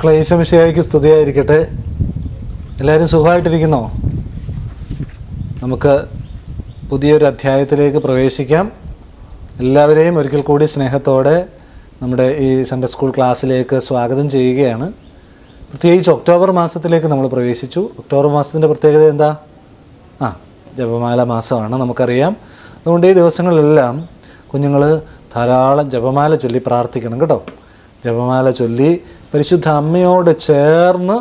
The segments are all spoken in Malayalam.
മക്കളെ ഈശോമിശിയായിക്ക് സ്തുതിയായിരിക്കട്ടെ. എല്ലാവരും സുഖമായിട്ടിരിക്കുന്നോ? നമുക്ക് പുതിയൊരു അധ്യായത്തിലേക്ക് പ്രവേശിക്കാം. എല്ലാവരെയും ഒരിക്കൽ കൂടി സ്നേഹത്തോടെ നമ്മുടെ ഈ സൺഡേ സ്കൂൾ ക്ലാസ്സിലേക്ക് സ്വാഗതം ചെയ്യുകയാണ്. പ്രത്യേകിച്ച് ഒക്ടോബർ മാസത്തിലേക്ക് നമ്മൾ പ്രവേശിച്ചു. ഒക്ടോബർ മാസത്തിന്റെ പ്രത്യേകത എന്താ? ആ ജപമാല മാസമാണ് നമുക്കറിയാം. അതുകൊണ്ട് ഈ ദിവസങ്ങളിലെല്ലാം കുഞ്ഞുങ്ങൾ ധാരാളം ജപമാല ചൊല്ലി പ്രാർത്ഥിക്കണം കേട്ടോ. ജപമാല ചൊല്ലി പരിശുദ്ധ അമ്മയോട് ചേർന്ന്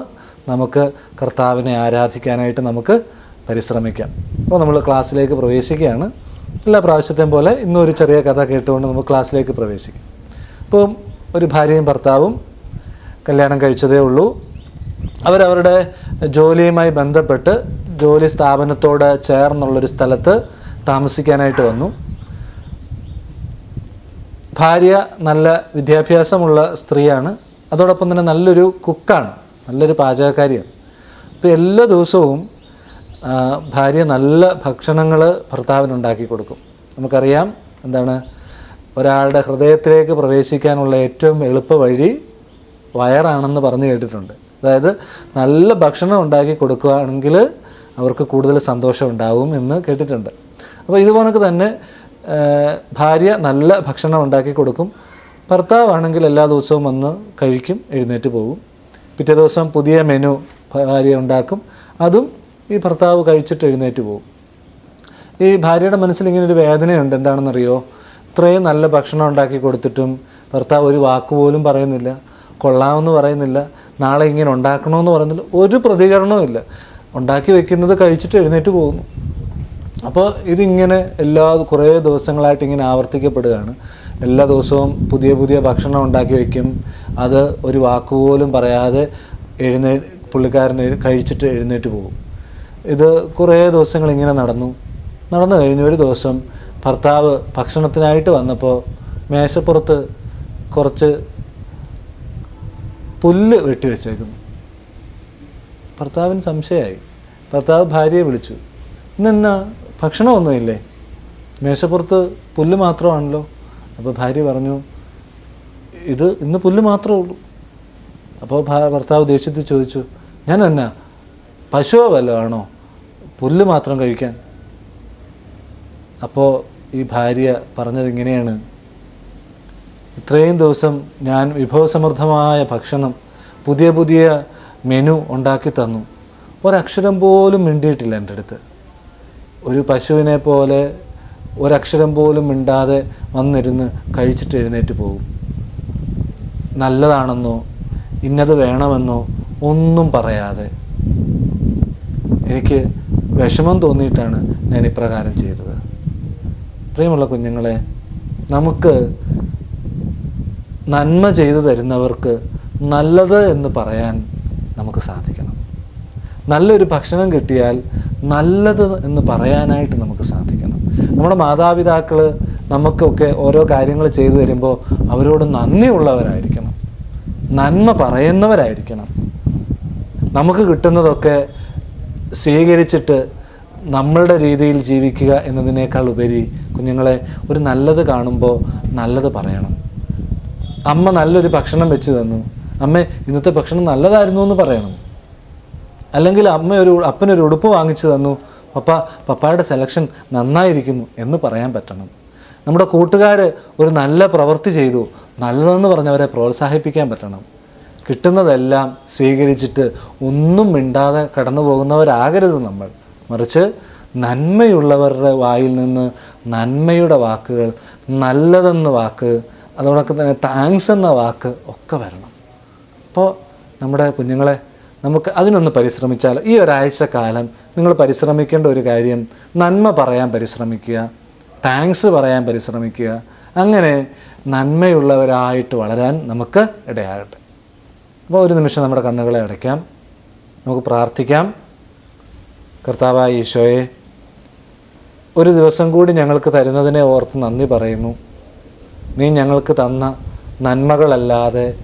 നമുക്ക് കർത്താവിനെ ആരാധിക്കാനായിട്ട് നമുക്ക് പരിശ്രമിക്കാം. അപ്പോൾ നമ്മൾ ക്ലാസ്സിലേക്ക് പ്രവേശിക്കുകയാണ്. എല്ലാ പ്രാവശ്യത്തെയും പോലെ ഇന്നും ഒരു ചെറിയ കഥ കേട്ടുകൊണ്ട് നമുക്ക് ക്ലാസ്സിലേക്ക് പ്രവേശിക്കാം. അപ്പോൾ ഒരു ഭാര്യയും ഭർത്താവും കല്യാണം കഴിച്ചതേ ഉള്ളൂ. അവരവരുടെ ജോലിയുമായി ബന്ധപ്പെട്ട് ജോലി സ്ഥാപനത്തോട് ചേർന്നുള്ളൊരു സ്ഥലത്ത് താമസിക്കാനായിട്ട് വന്നു. ഭാര്യ നല്ല വിദ്യാഭ്യാസമുള്ള സ്ത്രീയാണ്. അതോടൊപ്പം തന്നെ നല്ലൊരു കുക്കാണ് നല്ലൊരു പാചകക്കാരിയാണ്. അപ്പോൾ എല്ലാ ദിവസവും ഭാര്യ നല്ല ഭക്ഷണങ്ങൾ ഭർത്താവിന് ഉണ്ടാക്കി കൊടുക്കും. നമുക്കറിയാം എന്താണ് ഒരാളുടെ ഹൃദയത്തിലേക്ക് പ്രവേശിക്കാനുള്ള ഏറ്റവും എളുപ്പ വഴി വയറാണെന്ന് പറഞ്ഞു കേട്ടിട്ടുണ്ട്. അതായത് നല്ല ഭക്ഷണം ഉണ്ടാക്കി കൊടുക്കുകയാണെങ്കിൽ അവർക്ക് കൂടുതൽ സന്തോഷം ഉണ്ടാവും എന്ന് കേട്ടിട്ടുണ്ട്. അപ്പോൾ ഇതുപോലൊക്കെ തന്നെ ഭാര്യ നല്ല ഭക്ഷണം ഉണ്ടാക്കി കൊടുക്കും. ഭർത്താവാണെങ്കിൽ എല്ലാ ദിവസവും വന്ന് കഴിക്കും എഴുന്നേറ്റ് പോകും. പിറ്റേ ദിവസം പുതിയ മെനു ഭാര്യ ഉണ്ടാക്കും. അതും ഈ ഭർത്താവ് കഴിച്ചിട്ട് എഴുന്നേറ്റ് പോകും. ഈ ഭാര്യയുടെ മനസ്സിൽ ഇങ്ങനെ ഒരു വേദനയുണ്ട്. എന്താണെന്നറിയോ? ഇത്രയും നല്ല ഭക്ഷണം ഉണ്ടാക്കി കൊടുത്തിട്ടും ഭർത്താവ് ഒരു വാക്ക് പോലും പറയുന്നില്ല. കൊള്ളാമെന്ന് പറയുന്നില്ല. നാളെ ഇങ്ങനെ ഉണ്ടാക്കണമെന്ന് പറയുന്നില്ല. ഒരു പ്രതികരണവും ഇല്ല. ഉണ്ടാക്കി വെക്കുന്നത് കഴിച്ചിട്ട് എഴുന്നേറ്റ് പോകുന്നു. അപ്പോൾ ഇതിങ്ങനെ എല്ലാ കുറേ ദിവസങ്ങളായിട്ട് ഇങ്ങനെ ആവർത്തിക്കപ്പെടുകയാണ്. എല്ലാ ദിവസവും പുതിയ പുതിയ ഭക്ഷണം ഉണ്ടാക്കി വയ്ക്കും. അത് ഒരു വാക്കുപോലും പറയാതെ എഴുന്നേ പുള്ളിക്കാരൻ കഴിച്ചിട്ട് എഴുന്നേറ്റ് പോകും. ഇത് കുറേ ദിവസങ്ങൾ ഇങ്ങനെ നടന്നു. നടന്നു കഴിഞ്ഞ ഒരു ദിവസം ഭർത്താവ് ഭക്ഷണത്തിനായിട്ട് വന്നപ്പോൾ മേശപ്പുറത്ത് കുറച്ച് പുല്ല് വെട്ടി വെട്ടിവെച്ചേക്കുന്നു ഭർത്താവിന് സംശയമായി. ഭർത്താവ് ഭാര്യയെ വിളിച്ചു. ഇന്നെന്നാ ഭക്ഷണമൊന്നുമില്ലേ? മേശപ്പുറത്ത് പുല്ല് മാത്രമാണല്ലോ. അപ്പോൾ ഭാര്യ പറഞ്ഞു ഇത് ഇന്ന് പുല്ല് മാത്രമേ ഉള്ളൂ. അപ്പോൾ ഭർത്താവ് ദേഷ്യത്തിൽ ചോദിച്ചു ഞാൻ എന്നാ പശുവോ വല്ലതാണോ പുല്ല് മാത്രം കഴിക്കാൻ? അപ്പോൾ ഈ ഭാര്യ പറഞ്ഞത് ഇങ്ങനെയാണ് ഇത്രയും ദിവസം ഞാൻ വിഭവസമൃദ്ധമായ ഭക്ഷണം പുതിയ പുതിയ മെനു ഉണ്ടാക്കി തന്നു. ഒരക്ഷരം പോലും മിണ്ടിയിട്ടില്ല എന്റെ അടുത്ത്. ഒരു പശുവിനെ പോലെ ഒരക്ഷരം പോലും മിണ്ടാതെ വന്നിരുന്ന് കഴിച്ചിട്ട് എഴുന്നേറ്റ് പോകും. നല്ലതാണെന്നോ ഇന്നത് വേണമെന്നോ ഒന്നും പറയാതെ. എനിക്ക് വിഷമം തോന്നിയിട്ടാണ് ഞാൻ ഇപ്രകാരം ചെയ്തത്. പ്രിയമുള്ള കുഞ്ഞുങ്ങളെ നമുക്ക് നന്മ ചെയ്തു തരുന്നവർക്ക് നല്ലത് എന്ന് പറയാൻ നമുക്ക് സാധിക്കണം. നല്ലൊരു ഭക്ഷണം കിട്ടിയാൽ നല്ലത് എന്ന് പറയാനായിട്ട് നമുക്ക് സാധിക്കണം. നമ്മുടെ മാതാപിതാക്കൾ നമുക്കൊക്കെ ഓരോ കാര്യങ്ങൾ ചെയ്തു തരുമ്പോൾ അവരോട് നന്ദിയുള്ളവരായിരിക്കണം. നന്മ പറയുന്നവരായിരിക്കണം. നമുക്ക് കിട്ടുന്നതൊക്കെ സ്വീകരിച്ചിട്ട് നമ്മളുടെ രീതിയിൽ ജീവിക്കുക എന്നതിനേക്കാൾ ഉപരി കുഞ്ഞുങ്ങളെ ഒരു നല്ലത് കാണുമ്പോൾ നല്ലത് പറയണം. അമ്മ നല്ലൊരു ഭക്ഷണം വെച്ച് തന്നു. അമ്മ ഇന്നത്തെ ഭക്ഷണം നല്ലതായിരുന്നു എന്ന് പറയണം. അല്ലെങ്കിൽ അമ്മ ഒരു അപ്പനൊരു ഉടുപ്പ് വാങ്ങിച്ചു തന്നു. പപ്പ പപ്പായുടെ സെലക്ഷൻ നന്നായിരിക്കുന്നു എന്ന് പറയാൻ പറ്റണം. നമ്മുടെ കൂട്ടുകാർ ഒരു നല്ല പ്രവൃത്തി ചെയ്തു നല്ലതെന്ന് പറഞ്ഞവരെ പ്രോത്സാഹിപ്പിക്കാൻ പറ്റണം. കിട്ടുന്നതെല്ലാം സ്വീകരിച്ചിട്ട് ഒന്നും മിണ്ടാതെ കടന്നു പോകുന്നവരാകരുത് നമ്മൾ. മറിച്ച് നന്മയുള്ളവരുടെ വായിൽ നിന്ന് നന്മയുടെ വാക്കുകൾ നല്ലതെന്ന വാക്ക് അതോടൊപ്പം തന്നെ താങ്ക്സ് എന്ന വാക്ക് ഒക്കെ വരണം. അപ്പോൾ നമ്മുടെ കുഞ്ഞുങ്ങളെ നമുക്ക് അതിനൊന്ന് പരിശ്രമിച്ചാൽ ഈ ഒരാഴ്ച കാലം നിങ്ങൾ പരിശ്രമിക്കേണ്ട ഒരു കാര്യം നന്മ പറയാൻ പരിശ്രമിക്കുക താങ്ക്സ് പറയാൻ പരിശ്രമിക്കുക. അങ്ങനെ നന്മയുള്ളവരായിട്ട് വളരാൻ നമുക്ക് ഇടയാകട്ടെ. അപ്പോൾ ഒരു നിമിഷം നമ്മുടെ കണ്ണുകളെ അടയ്ക്കാം. നമുക്ക് പ്രാർത്ഥിക്കാം. കർത്താവായ ഈശോയെ ഒരു ദിവസം കൂടി ഞങ്ങൾക്ക് തരുന്നതിനെ ഓർത്ത് നന്ദി പറയുന്നു. നീ ഞങ്ങൾക്ക് തന്ന നന്മകളല്ലാതെ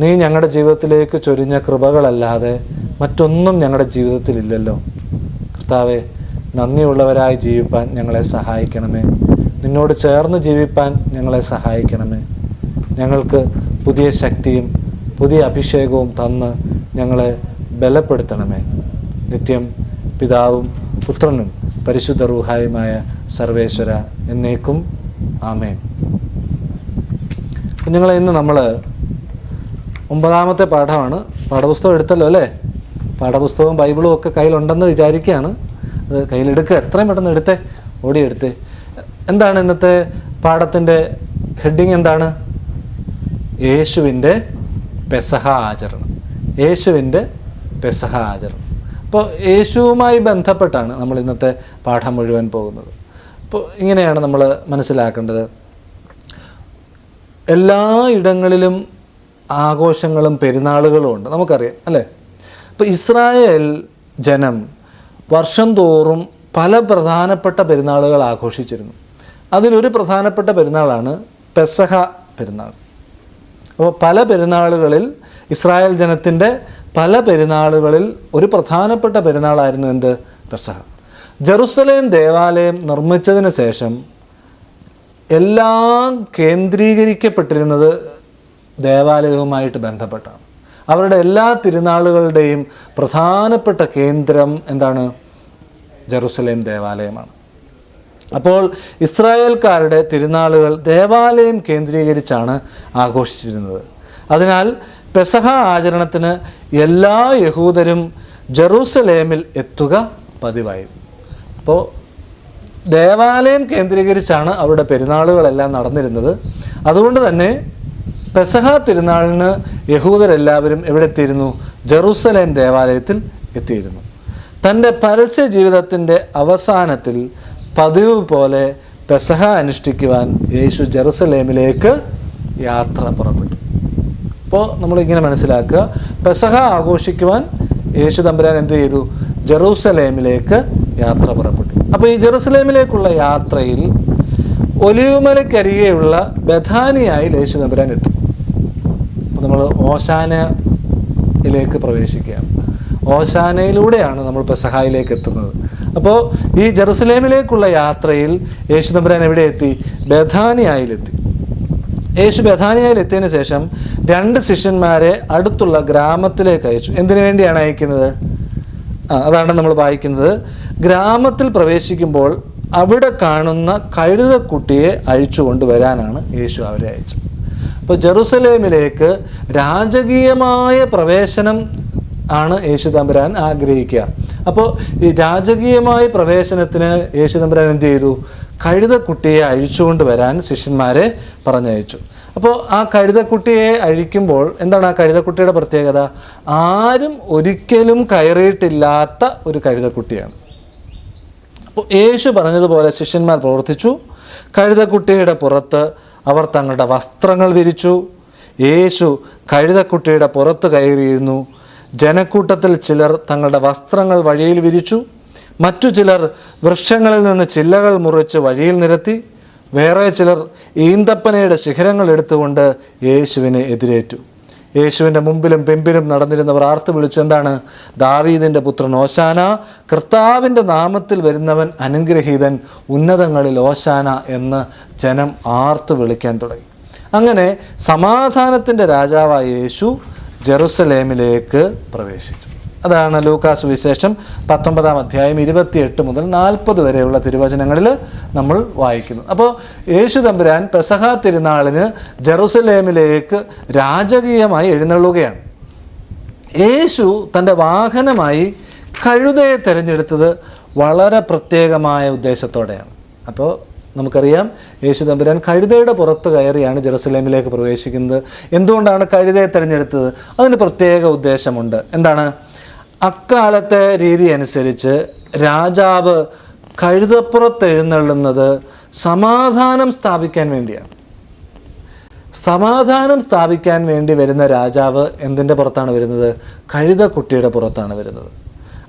നീ ഞങ്ങളുടെ ജീവിതത്തിലേക്ക് ചൊരിഞ്ഞ കൃപകളല്ലാതെ മറ്റൊന്നും ഞങ്ങളുടെ ജീവിതത്തിലില്ലല്ലോ. കർത്താവെ നന്ദിയുള്ളവരായി ജീവിപ്പാൻ ഞങ്ങളെ സഹായിക്കണമേ. നിന്നോട് ചേർന്ന് ജീവിപ്പാൻ ഞങ്ങളെ സഹായിക്കണമേ. ഞങ്ങൾക്ക് പുതിയ ശക്തിയും പുതിയ അഭിഷേകവും തന്ന് ഞങ്ങളെ ബലപ്പെടുത്തണമേ. നിത്യം പിതാവും പുത്രനും പരിശുദ്ധ റൂഹായുമായ സർവേശ്വര എന്നേക്കും. ആമേൻ. കുഞ്ഞുങ്ങളെ ഇന്ന് നമ്മൾ ഒമ്പതാമത്തെ പാഠമാണ്. പാഠപുസ്തകം എടുത്തല്ലോ അല്ലേ? പാഠപുസ്തകവും ബൈബിളും ഒക്കെ കയ്യിലുണ്ടെന്ന് വിചാരിക്കുകയാണ്. അത് കയ്യിലെടുക്കുക എത്രയും പെട്ടെന്ന് എടുത്തേ. ഓടിയെടുത്തേ. എന്താണ് ഇന്നത്തെ പാഠത്തിന്റെ ഹെഡിങ് എന്താണ്? യേശുവിന്റെ പെസഹ ആചരണം. യേശുവിന്റെ പെസഹ ആചരണം. അപ്പോൾ യേശുവുമായി ബന്ധപ്പെട്ടാണ് നമ്മൾ ഇന്നത്തെ പാഠം മുഴുവൻ പോകുന്നത്. അപ്പോൾ ഇങ്ങനെയാണ് നമ്മൾ മനസ്സിലാക്കേണ്ടത്. എല്ലാ ഇടങ്ങളിലും ആഘോഷങ്ങളും പെരുന്നാളുകളും ഉണ്ട്. നമുക്കറിയാം അല്ലേ? അപ്പോൾ ഇസ്രായേൽ ജനം വർഷം തോറും പല പ്രധാനപ്പെട്ട പെരുന്നാളുകൾ ആഘോഷിച്ചിരുന്നു. അതിലൊരു പ്രധാനപ്പെട്ട പെരുന്നാളാണ് പെസഹ പെരുന്നാൾ. അപ്പോൾ പല പെരുന്നാളുകളിൽ ഇസ്രായേൽ ജനത്തിന്റെ പല പെരുന്നാളുകളിൽ ഒരു പ്രധാനപ്പെട്ട പെരുന്നാളായിരുന്നു എന്ത്? പെസഹ. ജെറുസലേം ദേവാലയം നിർമ്മിച്ചതിന് ശേഷം എല്ലാം കേന്ദ്രീകരിക്കപ്പെട്ടിരുന്നത് ദേവാലയവുമായിട്ട് ബന്ധപ്പെട്ടാണ്. അവരുടെ എല്ലാ തിരുനാളുകളുടെയും പ്രധാനപ്പെട്ട കേന്ദ്രം എന്താണ്? ജെറുസലേം ദേവാലയമാണ്. അപ്പോൾ ഇസ്രായേൽക്കാരുടെ തിരുനാളുകൾ ദേവാലയം കേന്ദ്രീകരിച്ചാണ് ആഘോഷിച്ചിരുന്നത്. അതിനാൽ പെസഹ ആചരണത്തിന് എല്ലാ യഹൂദരും ജെറൂസലേമിൽ എത്തുക പതിവായിരുന്നു. അപ്പോൾ ദേവാലയം കേന്ദ്രീകരിച്ചാണ് അവരുടെ പെരുന്നാളുകളെല്ലാം നടന്നിരുന്നത്. അതുകൊണ്ട് തന്നെ പെസഹ തിരുനാളിന് യഹൂദരെല്ലാവരും എവിടെ എത്തിയിരുന്നു ജെറൂസലേം ദേവാലയത്തിൽ എത്തിയിരുന്നു. തന്റെ പരസ്യ ജീവിതത്തിന്റെ അവസാനത്തിൽ പതിവ് പോലെ പെസഹ അനുഷ്ഠിക്കുവാൻ യേശു ജെറുസലേമിലേക്ക് യാത്ര പുറപ്പെട്ടു. അപ്പോൾ നമ്മളിങ്ങനെ മനസ്സിലാക്കുക പെസഹ ആഘോഷിക്കുവാൻ യേശു തമ്പുരാൻ എന്ത് ചെയ്തു? ജെറൂസലേമിലേക്ക് യാത്ര പുറപ്പെട്ടു. അപ്പോൾ ഈ ജെറുസലേമിലേക്കുള്ള യാത്രയിൽ ഒലിവുമലക്കരികെയുള്ള ബഥാനിയായി യേശു തമ്പുരാൻ എത്തി. നമ്മൾ ഓശാനയിലേക്ക് പ്രവേശിക്കുകയാണ് ഓശാനയിലൂടെയാണ് നമ്മൾ പെസഹായിലേക്ക് എത്തുന്നത്. അപ്പോൾ ഈ ജെറുസലേമിലേക്കുള്ള യാത്രയിൽ യേശു തമ്പുരാൻ എവിടെ എത്തി? ബഥാനിയായിലെത്തി. യേശു ബഥാനിയായിൽ എത്തിയതിനു ശേഷം രണ്ട് ശിഷ്യന്മാരെ അടുത്തുള്ള ഗ്രാമത്തിലേക്ക് അയച്ചു. എന്തിനു വേണ്ടിയാണ് അയക്കുന്നത്? അതാണ് നമ്മൾ വായിക്കുന്നത്. ഗ്രാമത്തിൽ പ്രവേശിക്കുമ്പോൾ അവിടെ കാണുന്ന കഴുതക്കുട്ടിയെ അഴിച്ചു കൊണ്ടുവരാനാണ് യേശു അവരെ അയച്ചത്. അപ്പോൾ ജെറുസലേമിലേക്ക് രാജകീയമായ പ്രവേശനം ആണ് യേശു തമ്പുരാൻ ആഗ്രഹിക്കുക. അപ്പോൾ ഈ രാജകീയമായ പ്രവേശനത്തിന് യേശു തമ്പുരാൻ എന്ത് ചെയ്തു? കഴുതക്കുട്ടിയെ അഴിച്ചുകൊണ്ട് വരാൻ ശിഷ്യന്മാരെ പറഞ്ഞയച്ചു. അപ്പോൾ ആ കഴുതക്കുട്ടിയെ അഴിക്കുമ്പോൾ എന്താണ് ആ കഴുതക്കുട്ടിയുടെ പ്രത്യേകത? ആരും ഒരിക്കലും കയറിയിട്ടില്ലാത്ത ഒരു കഴുതക്കുട്ടിയാണ്. അപ്പോൾ യേശു പറഞ്ഞതുപോലെ ശിഷ്യന്മാർ പ്രവർത്തിച്ചു. കഴുതക്കുട്ടിയുടെ പുറത്ത് അവർ തങ്ങളുടെ വസ്ത്രങ്ങൾ വിരിച്ചു. യേശു കഴുതക്കുട്ടിയുടെ പുറത്ത് കയറിയിരുന്നു. ജനക്കൂട്ടത്തിൽ ചിലർ തങ്ങളുടെ വസ്ത്രങ്ങൾ വഴിയിൽ വിരിച്ചു. മറ്റു ചിലർ വൃക്ഷങ്ങളിൽ നിന്ന് ചില്ലകൾ മുറിച്ച് വഴിയിൽ നിരത്തി. വേറെ ചിലർ ഈന്തപ്പനയുടെ ശിഖരങ്ങൾ എടുത്തുകൊണ്ട് യേശുവിനെ എതിരേറ്റു. യേശുവിന്റെ മുമ്പിലും പിമ്പിലും നടന്നിരുന്നവർ ആർത്ത് വിളിച്ചു എന്താണ്? ദാവീദിന്റെ പുത്രൻ ഓശാന കർത്താവിന്റെ നാമത്തിൽ വരുന്നവൻ അനുഗ്രഹീതൻ ഉന്നതങ്ങളിൽ ഓശാന എന്ന് ജനം ആർത്ത് വിളിക്കാൻ തുടങ്ങി. അങ്ങനെ സമാധാനത്തിന്റെ രാജാവായ യേശു ജെറുസലേമിലേക്ക് പ്രവേശിച്ചു. അതാണ് ലൂക്കാസ് വിശേഷം. പത്തൊമ്പതാം അധ്യായം ഇരുപത്തിയെട്ട് മുതൽ നാൽപ്പത് വരെയുള്ള തിരുവചനങ്ങളിൽ നമ്മൾ വായിക്കുന്നു. അപ്പോൾ യേശു തമ്പുരാൻ പെസഹ തിരുനാളിന് ജെറുസലേമിലേക്ക് രാജകീയമായി എഴുന്നള്ളുകയാണ്. യേശു തന്റെ വാഹനമായി കഴുതയെ തിരഞ്ഞെടുത്തത് വളരെ പ്രത്യേകമായ ഉദ്ദേശത്തോടെയാണ്. അപ്പോൾ നമുക്കറിയാം യേശു തമ്പുരാൻ കഴുതയുടെ പുറത്ത് കയറിയാണ് ജെറുസലേമിലേക്ക് പ്രവേശിക്കുന്നത്. എന്തുകൊണ്ടാണ് കഴുതയെ തിരഞ്ഞെടുത്തത്? അതിന് പ്രത്യേക ഉദ്ദേശമുണ്ട്. എന്താണ്? അക്കാലത്തെ രീതി അനുസരിച്ച് രാജാവ് കഴുതപ്പുറത്ത് എഴുന്നള്ളുന്നത് സമാധാനം സ്ഥാപിക്കാൻ വേണ്ടിയാണ്. സമാധാനം സ്ഥാപിക്കാൻ വേണ്ടി വരുന്ന രാജാവ് എന്തിന്റെ പുറത്താണ് വരുന്നത്? കഴുത കഴുതക്കുട്ടിയുടെ പുറത്താണ് വരുന്നത്.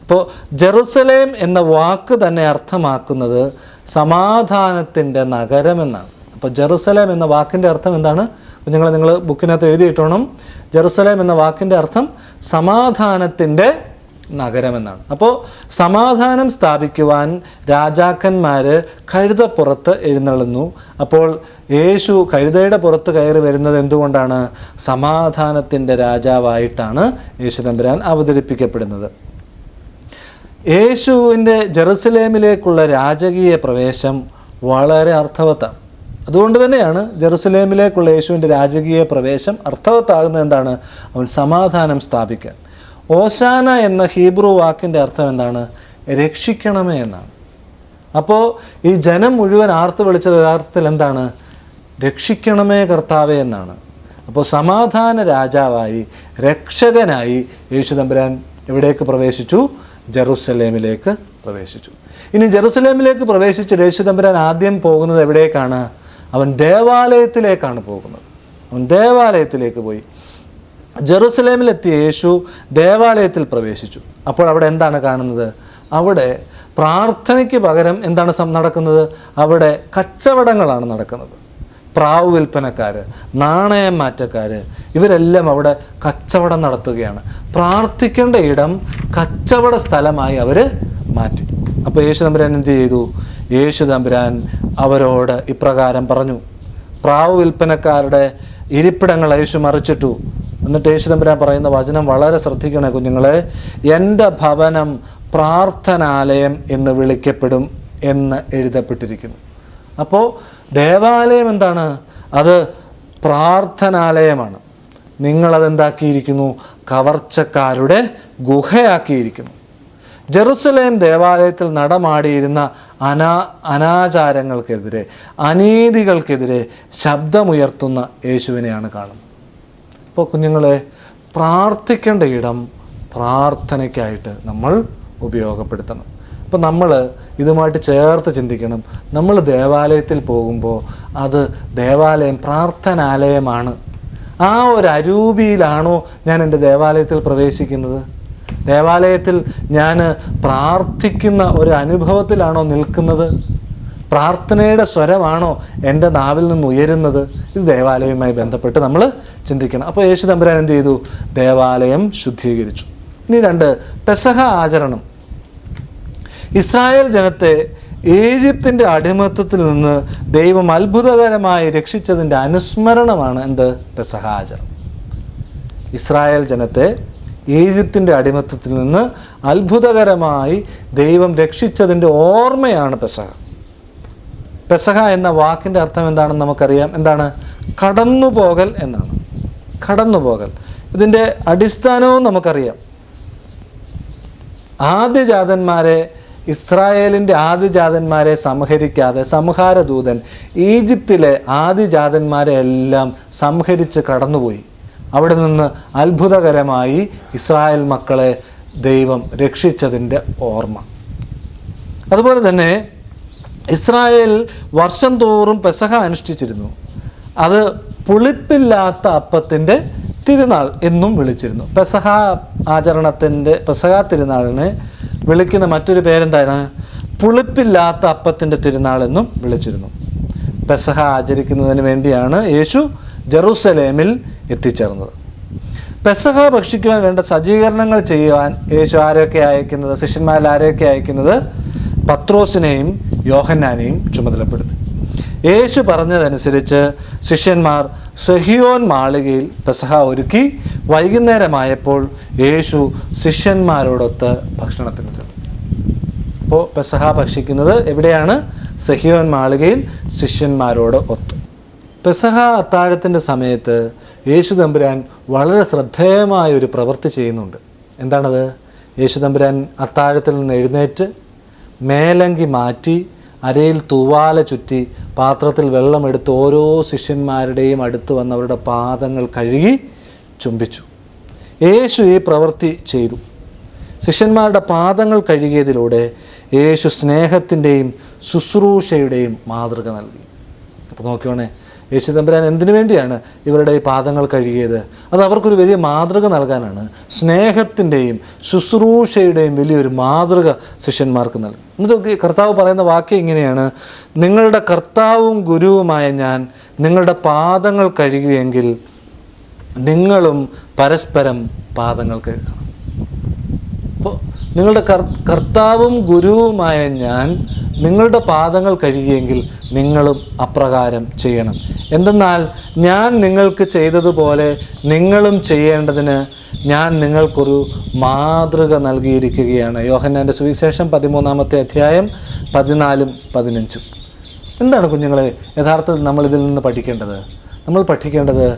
അപ്പോൾ ജെറുസലേം എന്ന വാക്ക് തന്നെ അർത്ഥമാക്കുന്നത് സമാധാനത്തിന്റെ നഗരമെന്നാണ് അപ്പോൾ ജെറുസലേം എന്ന വാക്കിന്റെ അർത്ഥം എന്താണ്? കുഞ്ഞുങ്ങളെ നിങ്ങൾ ബുക്കിനകത്ത് എഴുതിയിട്ടോണം. ജെറുസലേം എന്ന വാക്കിന്റെ അർത്ഥം സമാധാനത്തിന്റെ നഗരമെന്നാണ്. അപ്പോൾ സമാധാനം സ്ഥാപിക്കുവാൻ രാജാക്കന്മാർ കഴുതപ്പുറത്ത് എഴുന്നള്ളുന്നു. അപ്പോൾ യേശു കഴുതയുടെ പുറത്ത് കയറി വരുന്നത് എന്തുകൊണ്ടാണ്? സമാധാനത്തിന്റെ രാജാവായിട്ടാണ് യേശു തമ്പുരാൻ അവതരിപ്പിക്കപ്പെടുന്നത്. യേശുവിന്റെ ജെറുസലേമിലേക്കുള്ള രാജകീയ പ്രവേശം വളരെ അർത്ഥവത്താണ്. അതുകൊണ്ട് തന്നെയാണ് ജെറുസലേമിലേക്കുള്ള യേശുവിന്റെ രാജകീയ പ്രവേശം അർത്ഥവത്താകുന്നത് എന്താണ്? അവൻ സമാധാനം സ്ഥാപിക്കാൻ. ഓശാന എന്ന ഹീബ്രു വാക്കിന്റെ അർത്ഥം എന്താണ്? രക്ഷിക്കണമേ എന്നാണ്. അപ്പോൾ ഈ ജനം മുഴുവൻ ആർത്ത് വിളിച്ചത് യഥാർത്ഥത്തിൽ എന്താണ്? രക്ഷിക്കണമേ കർത്താവേ എന്നാണ്. അപ്പോൾ സമാധാന രാജാവായി രക്ഷകനായി യേശു തമ്പുരാൻ എവിടേക്ക് പ്രവേശിച്ചു ജെറുസലേമിലേക്ക് പ്രവേശിച്ചു. ഇനി ജെറുസലേമിലേക്ക് പ്രവേശിച്ച് യേശു തമ്പുരാൻ ആദ്യം പോകുന്നത് എവിടേക്കാണ്? അവൻ ദേവാലയത്തിലേക്കാണ് പോകുന്നത്. അവൻ ദേവാലയത്തിലേക്ക് പോയി. ജെറുസലേമിലെത്തിയ യേശു ദേവാലയത്തിൽ പ്രവേശിച്ചു. അപ്പോൾ അവിടെ എന്താണ് കാണുന്നത്? അവിടെ പ്രാർത്ഥനയ്ക്ക് പകരം എന്താണ് നടക്കുന്നത്? അവിടെ കച്ചവടങ്ങളാണ് നടക്കുന്നത്. പ്രാവ് വിൽപ്പനക്കാർ നാണയം മാറ്റക്കാർ ഇവരെല്ലാം അവിടെ കച്ചവടം നടത്തുകയാണ്. പ്രാർത്ഥിക്കേണ്ട ഇടം കച്ചവട സ്ഥലമായി അവർ മാറ്റി. അപ്പോൾ യേശു തമ്പുരാൻ എന്ത് ചെയ്തു? യേശു തമ്പുരാൻ അവരോട് ഇപ്രകാരം പറഞ്ഞു. പ്രാവ് വിൽപ്പനക്കാരുടെ ഇരിപ്പിടങ്ങൾ യേശു മറിച്ചിട്ടു. എന്നിട്ട് യേശുദമ്പുരാൻ പറയുന്ന വചനം വളരെ ശ്രദ്ധിക്കണേ കുഞ്ഞുങ്ങളെ. എന്റെ ഭവനം പ്രാർത്ഥനാലയം എന്ന് വിളിക്കപ്പെടും എന്ന് എഴുതപ്പെട്ടിരിക്കുന്നു. അപ്പോൾ ദേവാലയം എന്താണ്? അത് പ്രാർത്ഥനാലയമാണ്. നിങ്ങളതെന്താക്കിയിരിക്കുന്നു? കവർച്ചക്കാരുടെ ഗുഹയാക്കിയിരിക്കുന്നു. ജെറുസലേം ദേവാലയത്തിൽ നടമാടിയിരുന്ന അനാ അനാചാരങ്ങൾക്കെതിരെ അനീതികൾക്കെതിരെ ശബ്ദമുയർത്തുന്ന യേശുവിനെയാണ് കാണുന്നത്. അപ്പോൾ കുഞ്ഞുങ്ങളെ പ്രാർത്ഥിക്കേണ്ട ഇടം പ്രാർത്ഥനയ്ക്കായിട്ട് നമ്മൾ ഉപയോഗപ്പെടുത്തണം. അപ്പോൾ നമ്മൾ ഇതുമായിട്ട് ചേർത്ത് ചിന്തിക്കണം. നമ്മൾ ദേവാലയത്തിൽ പോകുമ്പോൾ അത് ദേവാലയം പ്രാർത്ഥനാലയമാണ്. ആ ഒരു അരൂപിയിലാണോ ഞാൻ എന്റെ ദേവാലയത്തിൽ പ്രവേശിക്കുന്നത്? ദേവാലയത്തിൽ ഞാൻ പ്രാർത്ഥിക്കുന്ന ഒരു അനുഭവത്തിലാണോ നിൽക്കുന്നത്? പ്രാർത്ഥനയുടെ സ്വരമാണോ എന്റെ നാവിൽ നിന്ന് ഉയരുന്നത്? ഇത് ദേവാലയവുമായി ബന്ധപ്പെട്ട് നമ്മൾ ചിന്തിക്കണം. അപ്പോൾ യേശു തമ്പുരാൻ എന്ത് ചെയ്തു? ദേവാലയം ശുദ്ധീകരിച്ചു. ഇനി രണ്ട് പെസഹ ആചരണം. ഇസ്രായേൽ ജനത്തെ ഈജിപ്തിന്റെ അടിമത്തത്തിൽ നിന്ന് ദൈവം അത്ഭുതകരമായി രക്ഷിച്ചതിന്റെ അനുസ്മരണമാണ് എന്ത്? പെസഹ ആചരണം. ഇസ്രായേൽ ജനത്തെ ഈജിപ്തിന്റെ അടിമത്തത്തിൽ നിന്ന് അത്ഭുതകരമായി ദൈവം രക്ഷിച്ചതിന്റെ ഓർമ്മയാണ് പെസഹ. പെസഹ എന്ന വാക്കിന്റെ അർത്ഥം എന്താണെന്ന് നമുക്കറിയാം. എന്താണ്? കടന്നുപോകൽ എന്നാണ്. കടന്നുപോകൽ. ഇതിന്റെ അടിസ്ഥാനവും നമുക്കറിയാം. ആദ്യജാതന്മാരെ ഇസ്രായേലിന്റെ ആദ്യജാതന്മാരെ സംഹരിക്കാതെ സംഹാരദൂതൻ ഈജിപ്തിലെ ആദ്യജാതന്മാരെ എല്ലാം സംഹരിച്ച് കടന്നുപോയി. അവിടെ നിന്ന് അത്ഭുതകരമായി ഇസ്രായേൽ മക്കളെ ദൈവം രക്ഷിച്ചതിന്റെ ഓർമ്മ. അതുപോലെ തന്നെ ഇസ്രായേൽ വർഷം തോറും പെസഹ അനുഷ്ഠിച്ചിരുന്നു. അത് പുളിപ്പില്ലാത്ത അപ്പത്തിന്റെ തിരുനാൾ എന്നും വിളിച്ചിരുന്നു. പെസഹ ആചരണത്തിന്റെ പെസഹ തിരുനാളിന് വിളിക്കുന്ന മറ്റൊരു പേരെന്താണ്? പുളിപ്പില്ലാത്ത അപ്പത്തിന്റെ തിരുനാൾ എന്നും വിളിച്ചിരുന്നു. പെസഹ ആചരിക്കുന്നതിന് വേണ്ടിയാണ് യേശു ജെറൂസലേമിൽ എത്തിച്ചേർന്നത്. പെസഹ ഭക്ഷിക്കുവാൻ വേണ്ട സജ്ജീകരണങ്ങൾ ചെയ്യുവാൻ യേശു ആരെയൊക്കെ അയക്കുന്നത് ശിഷ്യന്മാരിൽ ആരെയൊക്കെ അയക്കുന്നത് പത്രോസിനെയും യോഹന്നാനെയും ചുമതലപ്പെടുത്തി. യേശു പറഞ്ഞതനുസരിച്ച് ശിഷ്യന്മാർ സെഹിയോൻ മാളികയിൽ പെസഹ ഒരുക്കി വൈകുന്നേരമായപ്പോൾ യേശു ശിഷ്യന്മാരോടൊത്ത് ഭക്ഷണത്തിന് അപ്പോൾ പെസഹ ഭക്ഷിക്കുന്നത് എവിടെയാണ്? സെഹിയോൻ മാളികയിൽ ശിഷ്യന്മാരോട് ഒത്ത്. പെസഹ അത്താഴത്തിന്റെ സമയത്ത് യേശു തമ്പുരാൻ വളരെ ശ്രദ്ധേയമായ ഒരു പ്രവൃത്തി ചെയ്യുന്നുണ്ട്. എന്താണത്? യേശു തമ്പുരാൻ അത്താഴത്തിൽ നിന്ന് എഴുന്നേറ്റ് മേലങ്കി മാറ്റി അരയിൽ തൂവാല ചുറ്റി പാത്രത്തിൽ വെള്ളമെടുത്ത് ഓരോ ശിഷ്യന്മാരുടെയും അടുത്ത് വന്നവരുടെ പാദങ്ങൾ കഴുകി ചുംബിച്ചു. യേശു ഈ പ്രവൃത്തി ചെയ്തു. ശിഷ്യന്മാരുടെ പാദങ്ങൾ കഴുകിയതിലൂടെ യേശു സ്നേഹത്തിന്റെയും ശുശ്രൂഷയുടെയും മാതൃക നൽകി. അപ്പോൾ നോക്കിയോണേ യേശു തമ്പുരാൻ എന്തിനു വേണ്ടിയാണ് ഇവരുടെ ഈ പാദങ്ങൾ കഴുകിയത്? അത് അവർക്കൊരു വലിയ മാതൃക നൽകാനാണ്. സ്നേഹത്തിന്റെയും ശുശ്രൂഷയുടെയും വലിയൊരു മാതൃക ശിഷ്യന്മാർക്ക് നൽകി. എന്നിട്ട് കർത്താവ് പറയുന്ന വാക്യം ഇങ്ങനെയാണ്. നിങ്ങളുടെ കർത്താവും ഗുരുവുമായ ഞാൻ നിങ്ങളുടെ പാദങ്ങൾ കഴുകിയെങ്കിൽ നിങ്ങളും പരസ്പരം പാദങ്ങൾ കഴുകണം. അപ്പോൾ നിങ്ങളുടെ കർ കർത്താവും ഗുരുവുമായ ഞാൻ നിങ്ങളുടെ പാദങ്ങൾ കഴുകിയെങ്കിൽ നിങ്ങളും അപ്രകാരം ചെയ്യണം. എന്തെന്നാൽ ഞാൻ നിങ്ങൾക്ക് ചെയ്തതുപോലെ നിങ്ങളും ചെയ്യേണ്ടതിന് ഞാൻ നിങ്ങൾക്കൊരു മാതൃക നൽകിയിരിക്കുകയാണ്. യോഹന്നാന്റെ സുവിശേഷം പതിമൂന്നാമത്തെ അധ്യായം പതിനാലും പതിനഞ്ചും. എന്താണ് കുഞ്ഞുങ്ങളെ യഥാർത്ഥത്തിൽ നമ്മൾ ഇതിൽ നിന്ന് പഠിക്കേണ്ടത്? നമ്മൾ പഠിക്കേണ്ടത്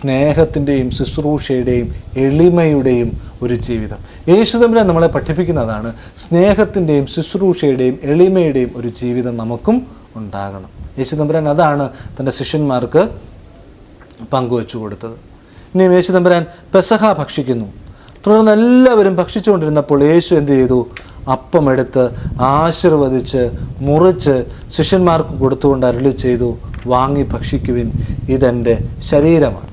സ്നേഹത്തിന്റെയും ശുശ്രൂഷയുടെയും എളിമയുടെയും ഒരു ജീവിതം. യേശുദമ്പുരാൻ നമ്മളെ പഠിപ്പിക്കുന്നതാണ് സ്നേഹത്തിന്റെയും ശുശ്രൂഷയുടെയും എളിമയുടെയും ഒരു ജീവിതം നമുക്കും ഉണ്ടാകണം. യേശുദമ്പുരാൻ അതാണ് തന്റെ ശിഷ്യന്മാർക്ക് പങ്കുവച്ചു കൊടുത്തത് ഇനിയും യേശു തമ്പുരാൻ പെസഹ ഭക്ഷിക്കുന്നു. തുടർന്ന് എല്ലാവരും ഭക്ഷിച്ചുകൊണ്ടിരുന്നപ്പോൾ യേശു എന്ത് ചെയ്തു? അപ്പമെടുത്ത് ആശീർവദിച്ച് മുറിച്ച് ശിഷ്യന്മാർക്ക് കൊടുത്തുകൊണ്ട് അരുളി ചെയ്തു വാങ്ങി ഭക്ഷിക്കുവിൻ ഇതെന്റെ ശരീരമാണ്.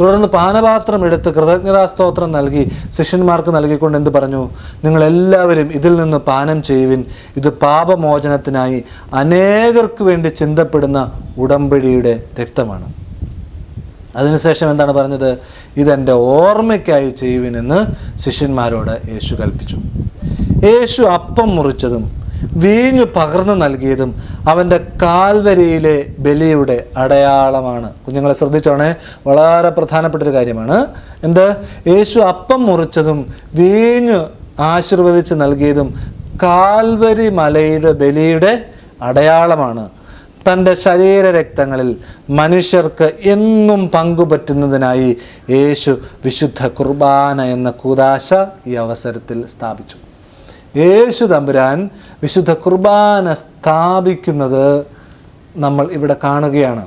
തുടർന്ന് പാനപാത്രം എടുത്ത് കൃതജ്ഞതാസ്തോത്രം നൽകി ശിഷ്യന്മാർക്ക് നൽകിക്കൊണ്ട് എന്ത് പറഞ്ഞു? നിങ്ങളെല്ലാവരും ഇതിൽ നിന്ന് പാനം ചെയ്യുവിൻ. ഇത് പാപമോചനത്തിനായി അനേകർക്ക് വേണ്ടി ചിന്തപ്പെടുന്ന ഉടമ്പടിയുടെ രക്തമാണ്. അതിനുശേഷം എന്താണ് പറഞ്ഞത്? ഇതെന്റെ ഓർമ്മയ്ക്കായി ചെയ്യുവിനെന്ന് ശിഷ്യന്മാരോട് യേശു കൽപ്പിച്ചു. യേശു അപ്പം മുറിച്ചതും വീഞ്ഞു പകർന്നു നൽകിയതും അവന്റെ കാൽവരിയിലെ ബലിയുടെ അടയാളമാണ്. കുഞ്ഞുങ്ങളെ ശ്രദ്ധിച്ചോണേ. വളരെ പ്രധാനപ്പെട്ട ഒരു കാര്യമാണ്. എന്ത്? യേശു അപ്പം മുറിച്ചതും വീഞ്ഞു ആശീർവദിച്ച് നൽകിയതും കാൽവരി മലയുടെ ബലിയുടെ അടയാളമാണ്. തന്റെ ശരീരരക്തങ്ങളിൽ മനുഷ്യർക്ക് എന്നും പങ്കുപറ്റുന്നതിനായി യേശു വിശുദ്ധ കുർബാന എന്ന കൂതാശ ഈ അവസരത്തിൽ സ്ഥാപിച്ചു. യേശു തമ്പുരാൻ വിശുദ്ധ കുർബാന സ്ഥാപിക്കുന്നത് നമ്മൾ ഇവിടെ കാണുകയാണ്.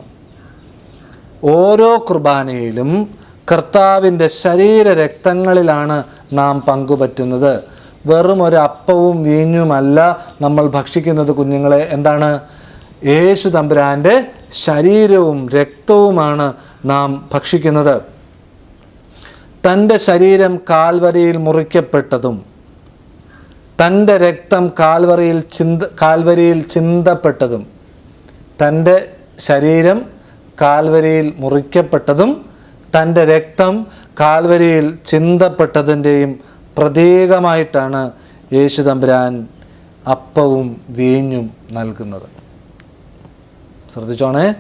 ഓരോ കുർബാനയിലും കർത്താവിന്റെ ശരീരരക്തങ്ങളിലാണ് നാം പങ്കുപറ്റുന്നത്. വെറും ഒരു അപ്പവും വീഞ്ഞുമല്ല നമ്മൾ ഭക്ഷിക്കുന്നത് കുഞ്ഞുങ്ങളെ. എന്താണ്? യേശു തമ്പുരാന്റെ ശരീരവും രക്തവുമാണ് നാം ഭക്ഷിക്കുന്നത്. തന്റെ ശരീരം കാൽവരിയിൽ മുറിക്കപ്പെട്ടതും തന്റെ രക്തം കാൽവറിയിൽ ചിന്ത കാൽവരിയിൽ ചിന്തപ്പെട്ടതും തന്റെ ശരീരം കാൽവരിയിൽ മുറിക്കപ്പെട്ടതും തന്റെ രക്തം കാൽവരിയിൽ ചിന്തപ്പെട്ടതിന്റെയും പ്രതീകമായിട്ടാണ് യേശു തമ്പുരാൻ അപ്പവും വീഞ്ഞും നൽകുന്നത്. ശ്രദ്ധിച്ചോണേ.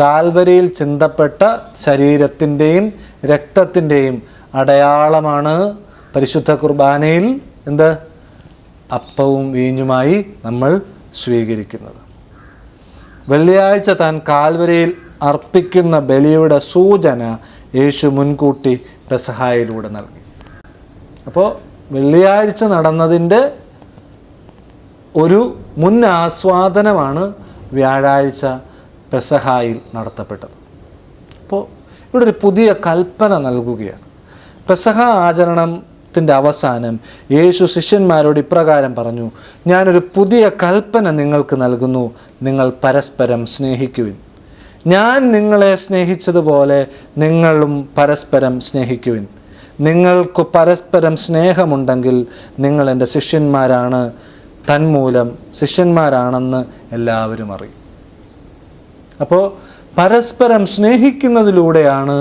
കാൽവരിയിൽ ചിന്തപ്പെട്ട ശരീരത്തിന്റെയും രക്തത്തിന്റെയും അടയാളമാണ് പരിശുദ്ധ കുർബാനയിൽ എന്ത്? അപ്പവും വീഞ്ഞുമായി നമ്മൾ സ്വീകരിക്കുന്നത്. വെള്ളിയാഴ്ച താൻ കാൽവരയിൽ അർപ്പിക്കുന്ന ബലിയുടെ സൂചന യേശു മുൻകൂട്ടി പെസഹായിലൂടെ നൽകി. അപ്പോൾ വെള്ളിയാഴ്ച നടന്നതിന്റെ ഒരു മുൻ ആസ്വാദനമാണ് വ്യാഴാഴ്ച പെസഹായിൽ നടത്തപ്പെട്ടത്. അപ്പോൾ ഇവിടെ ഒരു പുതിയ കൽപ്പന നൽകുകയാണ്. പെസഹ ആചരണത്തിന്റെ അവസാനം യേശു ശിഷ്യന്മാരോട് ഇപ്രകാരം പറഞ്ഞു ഞാനൊരു പുതിയ കൽപ്പന നിങ്ങൾക്ക് നൽകുന്നു നിങ്ങൾ പരസ്പരം സ്നേഹിക്കുവിൻ. ഞാൻ നിങ്ങളെ സ്നേഹിച്ചതുപോലെ നിങ്ങളും പരസ്പരം സ്നേഹിക്കുവിൻ. നിങ്ങൾക്ക് പരസ്പരം സ്നേഹമുണ്ടെങ്കിൽ നിങ്ങൾ എന്റെ ശിഷ്യന്മാരാണ് തന്മൂലം ശിഷ്യന്മാരാണെന്ന് എല്ലാവരും അറിയും. അപ്പോൾ പരസ്പരം സ്നേഹിക്കുന്നതിലൂടെയാണ്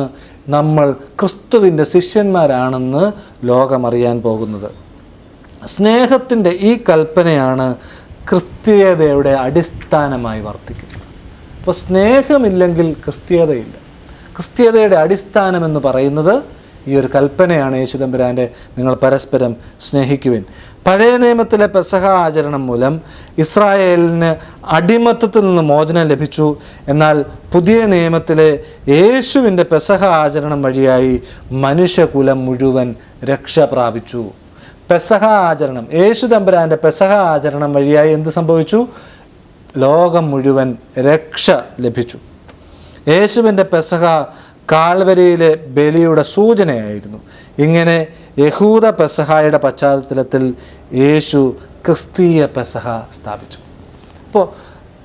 നമ്മൾ ക്രിസ്തുവിന്റെ ശിഷ്യന്മാരാണെന്ന് ലോകമറിയാൻ പോകുന്നത്. സ്നേഹത്തിന്റെ ഈ കൽപ്പനയാണ് ക്രിസ്തീയതയുടെ അടിസ്ഥാനമായി വർത്തിക്കുന്നത്. അപ്പോൾ സ്നേഹമില്ലെങ്കിൽ ക്രിസ്തീയതയില്ല. ക്രിസ്തീയതയുടെ അടിസ്ഥാനമെന്ന് പറയുന്നത് ഈ ഒരു കൽപ്പനയാണ് യേശുദമ്പുരാന്റെ നിങ്ങൾ പരസ്പരം സ്നേഹിക്കുവിൻ. പഴയ നിയമത്തിലെ പെസഹ ആചരണം മൂലം ഇസ്രായേലിന് അടിമത്തത്തിൽ നിന്ന് മോചനം ലഭിച്ചു. എന്നാൽ പുതിയ നിയമത്തിലെ യേശുവിന്റെ പെസഹ ആചരണം വഴിയായി മനുഷ്യകുലം മുഴുവൻ രക്ഷ പ്രാപിച്ചു. പെസഹ ആചരണം യേശു തമ്പുരാന്റെ പെസഹ ആചരണം വഴിയായി എന്ത് സംഭവിച്ചു? ലോകം മുഴുവൻ രക്ഷ ലഭിച്ചു. യേശുവിന്റെ പെസഹ കാൽവരിയിലെ ബലിയുടെ സൂചനയായിരുന്നു. ഇങ്ങനെ യഹൂദ പെസഹായുടെ പശ്ചാത്തലത്തിൽ യേശു ക്രിസ്തീയ പെസഹ സ്ഥാപിച്ചു. അപ്പോൾ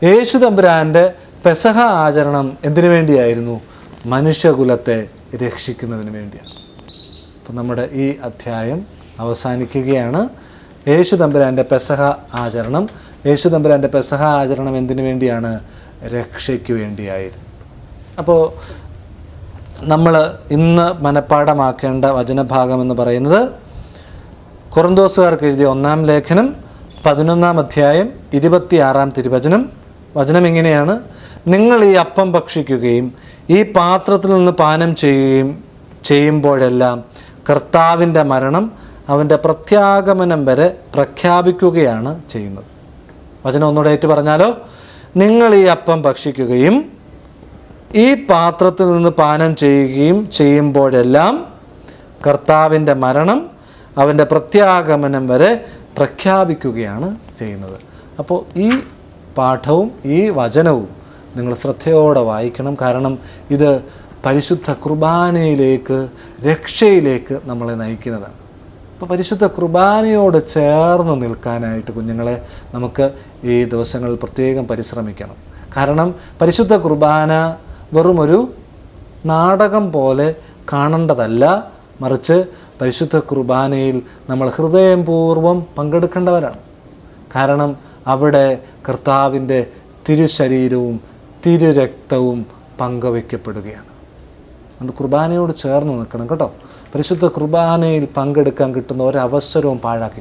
യേശു തമ്പുരാന്റെ പെസഹ ആചരണം എന്തിനു വേണ്ടിയായിരുന്നു? മനുഷ്യകുലത്തെ രക്ഷിക്കുന്നതിന് വേണ്ടിയാണ്. അപ്പോൾ നമ്മുടെ ഈ അധ്യായം അവസാനിക്കുകയാണ്. യേശു തമ്പുരാന്റെ പെസഹ ആചരണം. യേശു തമ്പുരാന്റെ പെസഹ ആചരണം എന്തിനു വേണ്ടിയാണ്? രക്ഷയ്ക്ക് വേണ്ടിയായിരുന്നു. അപ്പോൾ നമ്മൾ ഇന്ന് മനഃപ്പാഠമാക്കേണ്ട വചനഭാഗം എന്ന് പറയുന്നത് കുറന്തോസുകാർക്ക് എഴുതിയ ഒന്നാം ലേഖനം പതിനൊന്നാം അധ്യായം ഇരുപത്തിയാറാം തിരുവചനം. വചനം ഇങ്ങനെയാണ്. നിങ്ങൾ ഈ അപ്പം ഭക്ഷിക്കുകയും ഈ പാത്രത്തിൽ നിന്ന് പാനം ചെയ്യുകയും ചെയ്യുമ്പോഴെല്ലാം കർത്താവിന്റെ മരണം അവന്റെ പ്രത്യാഗമനം വരെ പ്രഖ്യാപിക്കുകയാണ് ചെയ്യുന്നത്. വചനം ഒന്നുകൂടെ ഏറ്റു പറഞ്ഞാലോ? നിങ്ങൾ ഈ അപ്പം ഭക്ഷിക്കുകയും ഈ പാത്രത്തിൽ നിന്ന് പാനം ചെയ്യുകയും ചെയ്യുമ്പോഴെല്ലാം കർത്താവിന്റെ മരണം അവന്റെ പ്രത്യാഗമനം വരെ പ്രഖ്യാപിക്കുകയാണ് ചെയ്യുന്നത്. അപ്പോൾ ഈ പാഠവും ഈ വചനവും നിങ്ങൾ ശ്രദ്ധയോടെ വായിക്കണം. കാരണം ഇത് പരിശുദ്ധ കുർബാനയിലേക്ക് രക്ഷയിലേക്ക് നമ്മളെ നയിക്കുന്നതാണ് അപ്പോൾ പരിശുദ്ധ കുർബാനയോട് ചേർന്ന് നിൽക്കാനായിട്ട് കുഞ്ഞുങ്ങളെ നമുക്ക് ഈ ദിവസങ്ങളിൽ പ്രത്യേകം പരിശ്രമിക്കണം. കാരണം പരിശുദ്ധ കുർബാന വെറുമൊരു നാടകം പോലെ കാണേണ്ടതല്ല. മറിച്ച് പരിശുദ്ധ കുർബാനയിൽ നമ്മൾ ഹൃദയം പൂർവം പങ്കെടുക്കേണ്ടവരാണ്. കാരണം അവിടെ കർത്താവിന്റെ തിരുശരീരവും തിരുരക്തവും പങ്കുവയ്ക്കപ്പെടുകയാണ്. അതുകൊണ്ട് കുർബാനയോട് ചേർന്ന് നിൽക്കണം കേട്ടോ. പരിശുദ്ധ കുർബാനയിൽ പങ്കെടുക്കാൻ കിട്ടുന്ന ഒരവസരവും പാഴാക്കി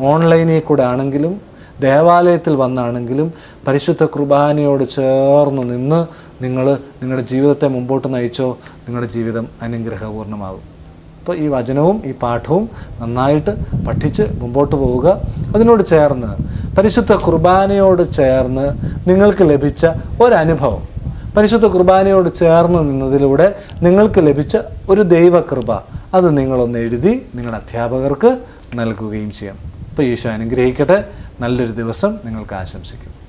ഓൺലൈനിൽ കൂടെ ആണെങ്കിലും ദേവാലയത്തിൽ വന്നാണെങ്കിലും പരിശുദ്ധ കുർബാനയോട് ചേർന്ന് നിന്ന് നിങ്ങൾ നിങ്ങളുടെ ജീവിതത്തെ മുമ്പോട്ട് നയിച്ചോ നിങ്ങളുടെ ജീവിതം അനുഗ്രഹപൂർണമാകും അപ്പോൾ ഈ വചനവും ഈ പാഠവും നന്നായിട്ട് പഠിച്ച് മുമ്പോട്ട് പോവുക. അതിനോട് ചേർന്ന് പരിശുദ്ധ കുർബാനയോട് ചേർന്ന് നിങ്ങൾക്ക് ലഭിച്ച ഒരനുഭവം. പരിശുദ്ധ കുർബാനയോട് ചേർന്ന് നിന്നതിലൂടെ നിങ്ങൾക്ക് ലഭിച്ച ഒരു ദൈവകൃപ. അത് നിങ്ങളൊന്ന് എഴുതി നിങ്ങളുടെ അധ്യാപകർക്ക് നൽകുകയും ചെയ്യണം. അപ്പോൾ ഈശോ അനുഗ്രഹിക്കട്ടെ. നല്ലൊരു ദിവസം നിങ്ങൾക്ക് ആശംസിക്കുന്നു.